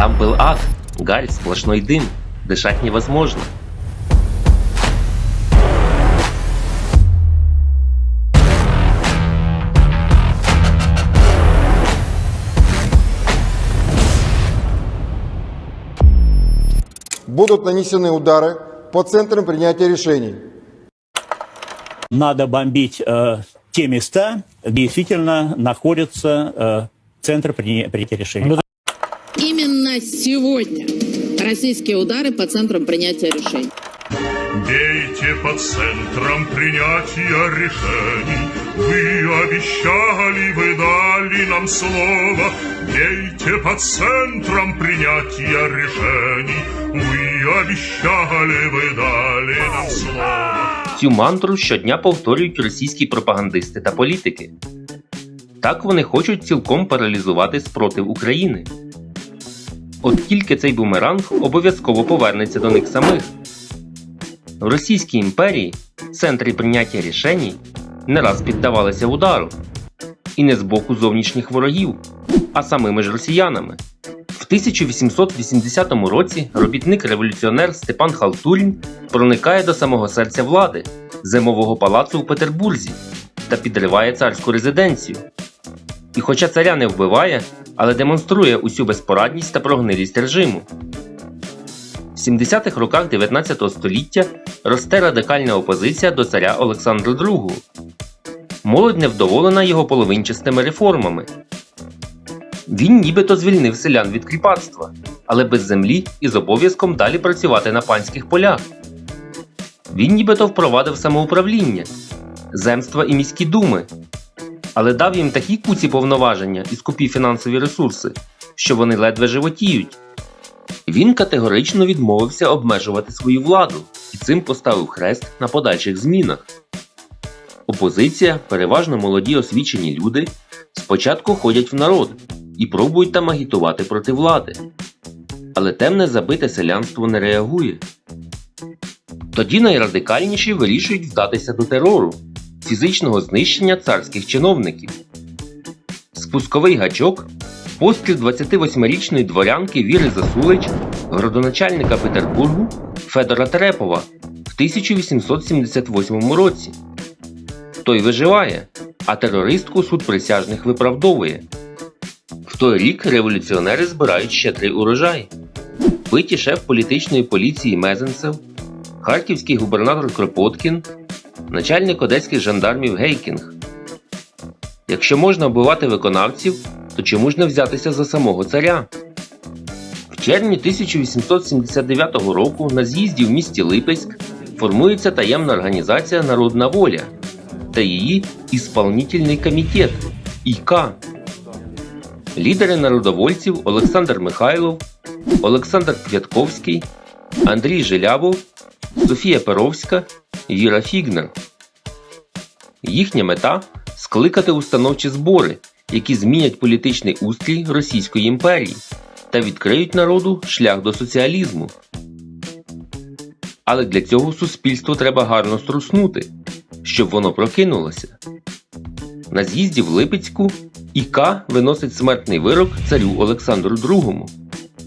Там был ад, гарь, сплошной дым, дышать невозможно. Будут нанесены удары по центрам принятия решений. надо бомбить э, те места, где действительно находится э, центр приня- принятия решений. Именно сегодня российские удары по центрам принятия решений. Бейте по центрам принятия решений. Вы обещали, вы дали нам слово. Бейте по центрам принятия решений. Вы обещали, вы дали нам слово. Цю мантру щодня повторюють російські пропагандисти та політики. Так вони хочуть цілком паралізувати спротив України. От тільки цей бумеранг обов'язково повернеться до них самих. В Російській імперії центри прийняття рішень не раз піддавалися удару. І не з боку зовнішніх ворогів, а самими ж росіянами. В 1880 році робітник-революціонер Степан Халтурін проникає до самого серця влади зимового палацу у Петербурзі та підриває царську резиденцію. І хоча царя не вбиває, але демонструє усю безпорадність та прогнилість режиму. В 70-х роках 19 століття росте радикальна опозиція до царя Олександра II. Молодь невдоволена його половинчастими реформами, він нібито звільнив селян від кріпацтва, але без землі і з обов'язком далі працювати на панських полях. Він нібито впровадив самоуправління, земства і міські думи, але дав їм такі куці повноваження і скупі фінансові ресурси, що вони ледве животіють. Він категорично відмовився обмежувати свою владу і цим поставив хрест на подальших змінах. Опозиція, переважно молоді освічені люди, спочатку ходять в народ і пробують там агітувати проти влади. Але темне забите селянство не реагує. Тоді найрадикальніші вирішують вдатися до терору, фізичного знищення царських чиновників. Спусковий гачок постріл 28-річної дворянки Віри Засулич, градоначальника Петербургу Федора Терепова в 1878 році. Той виживає, а терористку суд присяжних виправдовує. В той рік революціонери збирають щедрий урожай. Биті шеф політичної поліції Мезенцев, харківський губернатор Кропоткін, начальник одеських жандармів Гейкінг. Якщо можна вбивати виконавців, то чому ж не взятися за самого царя? В червні 1879 року на з'їзді в місті Липецьк формується таємна організація Народна воля та її Ісполнительний комітет ІК. Лідери народовольців Олександр Михайлов, Олександр Квятковський, Андрій Желябов, Софія Перовська, Віра Фігнер. Їхня мета скликати установчі збори, які змінять політичний устрій Російської імперії та відкриють народу шлях до соціалізму. Але для цього суспільство треба гарно струснути, щоб воно прокинулося. На з'їзді в Липецьку ІК виносить смертний вирок царю Олександру II.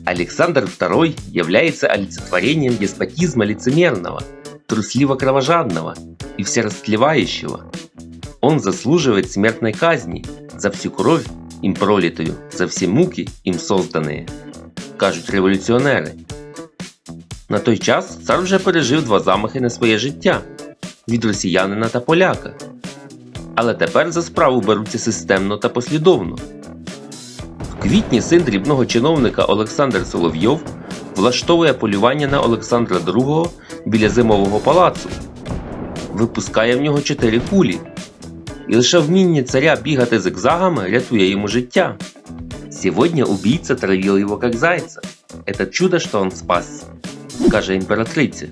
Александр II является олицетворением деспотизма лицемерного, трусливо-кровожадного и всерастлевающего. Он заслуживает смертной казни за всю кровь, им пролитую, за все муки, им созданные, кажуть революціонери. На той час цар вже пережив два замахи на своє життя від росіянина та поляка. Але тепер за справу беруться системно та послідовно. В квітні син дрібного чиновника Олександр Соловйов влаштовує полювання на Олександра II біля зимового палацу, випускає в нього чотири кулі, і лише вміння царя бігати зигзагами рятує йому життя. Сьогодні убийца травил его как зайца. Это чудо, що он спас, каже імператриця.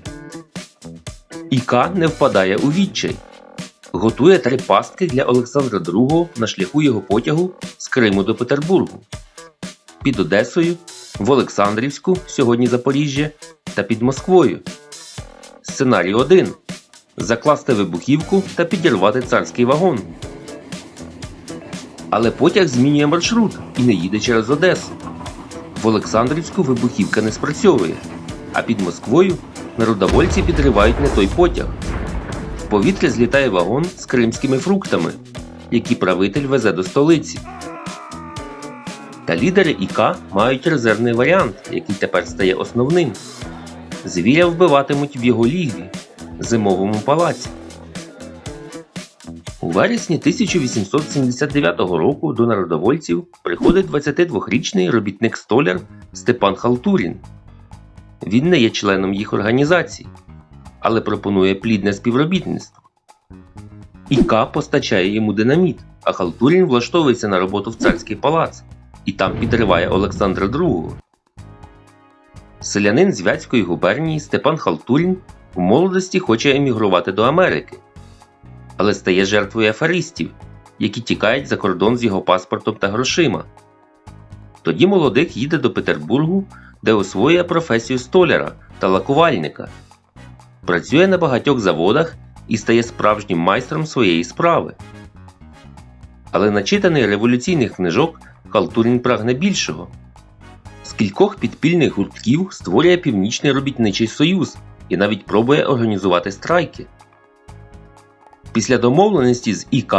Іка не впадає у відчай. Готує три пастки для Олександра II на шляху його потягу з Криму до Петербургу. Під Одесою, в Олександрівську, сьогодні Запоріжжя, та під Москвою. Сценарій 1. Закласти вибухівку та підірвати царський вагон. Але потяг змінює маршрут і не їде через Одесу. В Олександрівську вибухівка не спрацьовує, а під Москвою народовольці підривають не той потяг. В повітря злітає вагон з кримськими фруктами, які правитель везе до столиці. Та лідери ІК мають резервний варіант, який тепер стає основним. Звіря вбиватимуть в його лігві зимовому палаці. У вересні 1879 року до народовольців приходить 22-річний робітник-столяр Степан Халтурін. Він не є членом їх організації, але пропонує плідне співробітництво. ІК постачає йому динаміт, а Халтурін влаштовується на роботу в царський палац і там підриває Олександра II. Селянин з Вятської губернії Степан Халтурін у молодості хоче емігрувати до Америки, але стає жертвою аферистів, які тікають за кордон з його паспортом та грошима. Тоді молодик їде до Петербургу, де освоює професію столяра та лакувальника, працює на багатьох заводах і стає справжнім майстром своєї справи. Але начитаний революційних книжок Халтурін прагне більшого. З кількох підпільних гуртків створює Північний робітничий союз і навіть пробує організувати страйки. Після домовленості з ІК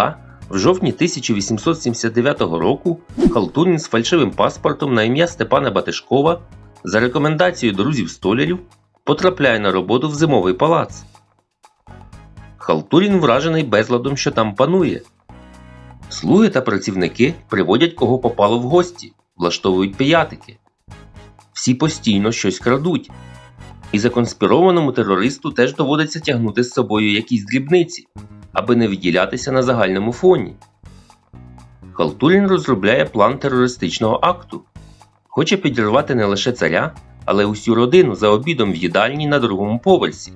в жовтні 1879 року Халтурін з фальшивим паспортом на ім'я Степана Батишкова за рекомендацією друзів столярів потрапляє на роботу в зимовий палац. Халтурін вражений безладом, що там панує. Слуги та працівники приводять кого попало в гості, влаштовують пиятики. Всі постійно щось крадуть. І законспірованому терористу теж доводиться тягнути з собою якісь дрібниці, аби не виділятися на загальному фоні. Халтурін розробляє план терористичного акту. Хоче підірвати не лише царя, але усю родину за обідом в їдальні на другому поверсі.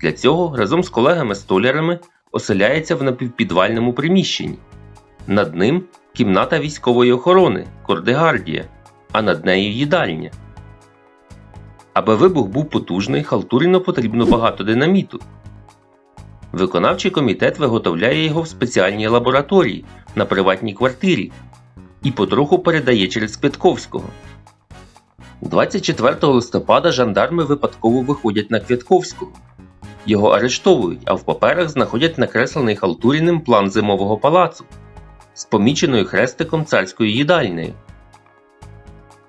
Для цього разом з колегами-столярами оселяється в напівпідвальному приміщенні. Над ним кімната військової охорони Кордегардія, а над нею їдальня. Аби вибух був потужний, Халтуріну потрібно багато динаміту. Виконавчий комітет виготовляє його в спеціальній лабораторії на приватній квартирі і потроху передає через Квятковського. 24 листопада жандарми випадково виходять на Квятковського. Його арештовують, а в паперах знаходять накреслений Халтуріним план зимового палацу з поміченою хрестиком царською їдальнею.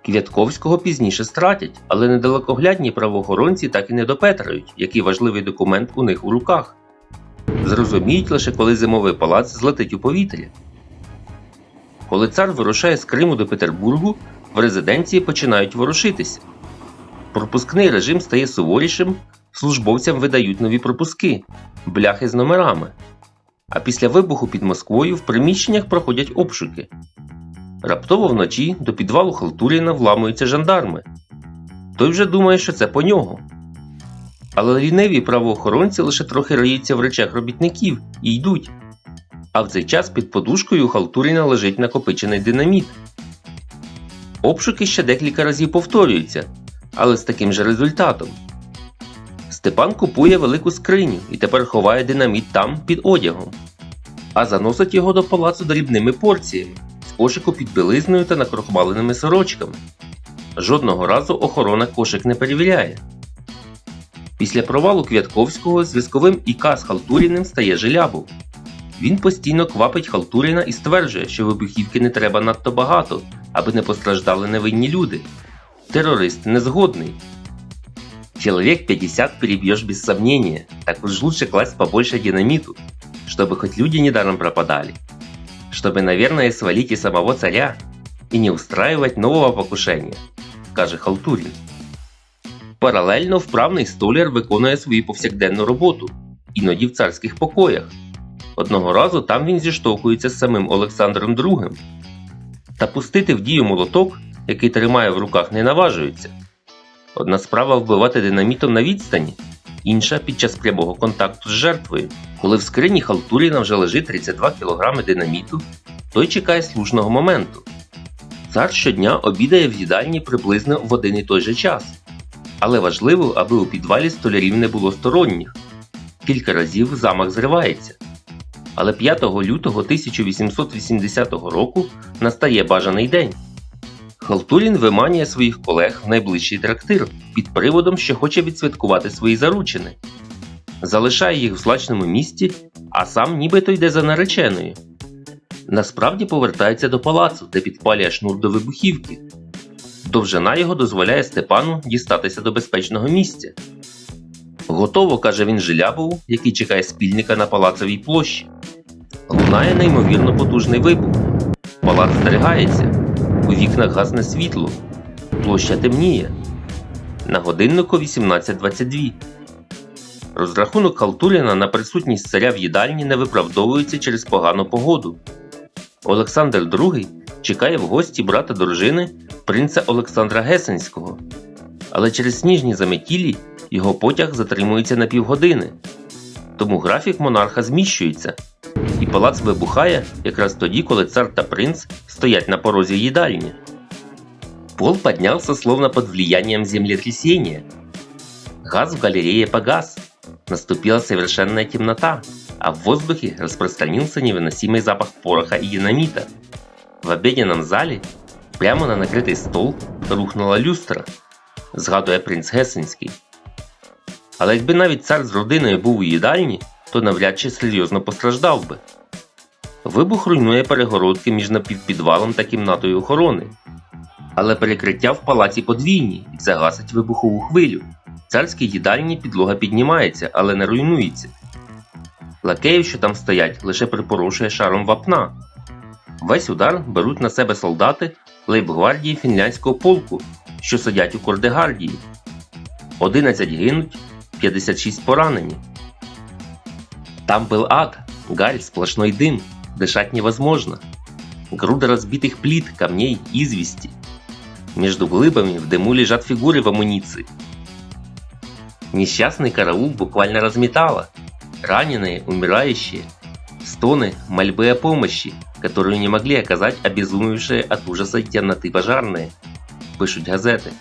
Квятковського пізніше стратять, але недалекоглядні правоохоронці так і не допетрають, який важливий документ у них у руках. Зрозуміють лише, коли зимовий палац злетить у повітря. Коли цар вирушає з Криму до Петербургу, в резиденції починають ворушитися. Пропускний режим стає суворішим, службовцям видають нові пропуски, бляхи з номерами. А після вибуху під Москвою в приміщеннях проходять обшуки. Раптово вночі до підвалу Халтуріна вламуються жандарми. Той вже думає, що це по нього. Але ліниві правоохоронці лише трохи риються в речах робітників і йдуть. А в цей час під подушкою Халтуріна лежить накопичений динаміт. Обшуки ще декілька разів повторюються, але з таким же результатом. Степан купує велику скриню і тепер ховає динаміт там під одягом, а заносить його до палацу дрібними порціями кошику під білизною та накрохмаленими сорочками. Жодного разу охорона кошик не перевіряє. Після провалу Квятковського зв'язковим ІК з Халтуріним стає Желябов. Він постійно квапить Халтуріна і стверджує, що вибухівки не треба надто багато, аби не постраждали невинні люди. Терорист незгодний. Человек 50 перебьешь без сомнения, так уж лучше класть побольше динамиту, чтобы хоть люди недаром пропадали. Чтобы, наверное, свалить и самого царя, и не устраивать нового покушения, каже Халтурін. Паралельно вправний столяр виконує свою повсякденну роботу, іноді в царських покоях. Одного разу там він зіштовхується з самим Олександром II. Та пустити в дію молоток, який тримає в руках, не наважується. Одна справа вбивати динамітом на відстані, інша під час прямого контакту з жертвою. Коли в скрині Халтуріна вже лежить 32 кг динаміту, той чекає слушного моменту. Цар щодня обідає в їдальні приблизно в один і той же час. Але важливо, аби у підвалі столярів не було сторонніх. Кілька разів замах зривається. Але 5 лютого 1880 року настає бажаний день. Халтурін виманює своїх колег в найближчий трактир під приводом, що хоче відсвяткувати свої заручини. Залишає їх в злачному місті, а сам нібито йде за нареченою. Насправді повертається до палацу, де підпалює шнур до вибухівки. Довжина його дозволяє Степану дістатися до безпечного місця. Готово, каже він Жилябову, який чекає спільника на палацовій площі. Лунає неймовірно потужний вибух. Палац здригається. У вікнах гасне світло. Площа темніє. На годиннику 18.22. Розрахунок Халтуріна на присутність царя в їдальні не виправдовується через погану погоду. Олександр II чекає в гості брата дружини принца Олександра Гесенського. Але через сніжні заметілі його потяг затримується на півгодини. Тому графік монарха зміщується, і палац вибухає якраз тоді, коли цар та принц стоять на порозі їдальни. Пол поднялся словно под влиянием землетрясения. Газ в галерее погас. Наступила совершенная темнота, а в воздухе распространился невыносимый запах пороха и динамита. В обеденном зале, прямо на накритий стол, рухнула люстра, згадує принц Гесенський. Але якби навіть цар з родиною був у їдальні, то навряд чи серйозно постраждав би. Вибух руйнує перегородки між напівпідвалом та кімнатою охорони. Але перекриття в палаці подвійні і загасить вибухову хвилю. В царській їдальні підлога піднімається, але не руйнується. Лакеїв, що там стоять, лише припорошує шаром вапна. Весь удар беруть на себе солдати лейбгвардії фінляндського полку, що сидять у Кордегардії. 11 гинуть, 56 поранені. Там был ад, гарь, сплошной дым, дышать невозможно. Груда разбитых плит, камней, извести. Между глыбами в дыму лежат фигуры в амуниции. Несчастный караул буквально разметало. Раненые, умирающие. Стоны, мольбы о помощи, которую не могли оказать обезумевшие от ужаса и темноты пожарные. Пишуть газети.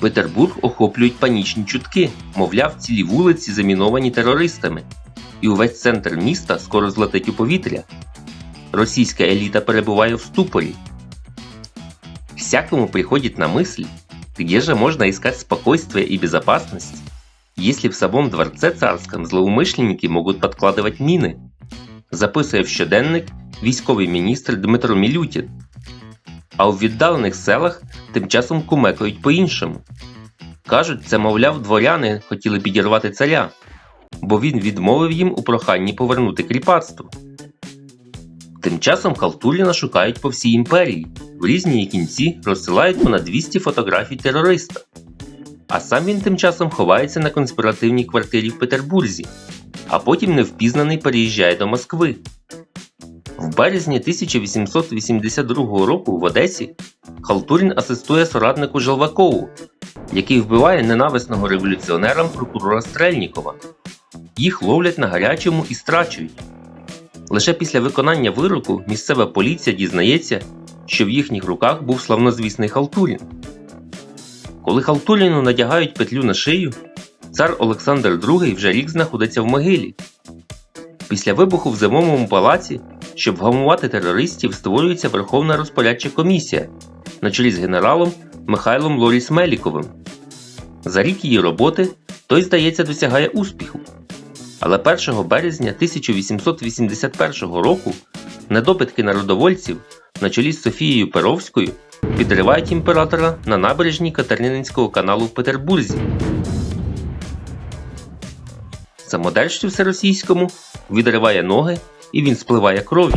Петербург охоплюють панічні чутки, мовляв, цілі вулиці заміновані терористами, і увесь центр міста скоро злетить у повітря. Російська еліта перебуває в ступорі. Всякому приходит на мысль, где же можно искать спокойствие и безопасность, если в самом дворце царском злоумышленники могут подкладывать мины, записує в щоденник військовий міністр Дмитро Мілютін. А у віддалених селах тим часом кумекають по-іншому. Кажуть, це, мовляв, дворяни хотіли підірвати царя, бо він відмовив їм у проханні повернути кріпацтво. Тим часом Халтуріна шукають по всій імперії, в різні кінці розсилають понад 200 фотографій терориста. А сам він тим часом ховається на конспіративній квартирі в Петербурзі, а потім невпізнаний переїжджає до Москви. В березні 1882 року в Одесі Халтурін асистує соратнику Желвакову, який вбиває ненависного революціонера прокурора Стрельнікова. Їх ловлять на гарячому і страчують. Лише після виконання вироку місцева поліція дізнається, що в їхніх руках був славнозвісний Халтурін. Коли Халтуріну надягають петлю на шию, цар Олександр II вже рік знаходиться в могилі. Після вибуху в зимовому палаці, щоб вгамувати терористів, створюється Верховна розпорядча комісія на чолі з генералом Михайлом Лоріс Меліковим. За рік її роботи той, здається, досягає успіху. Але 1 березня 1881 року недопитки народовольців на чолі з Софією Перовською підривають імператора на набережні Катерининського каналу в Петербурзі. Самодержці всеросійському відриває ноги і він спливає кров'ю.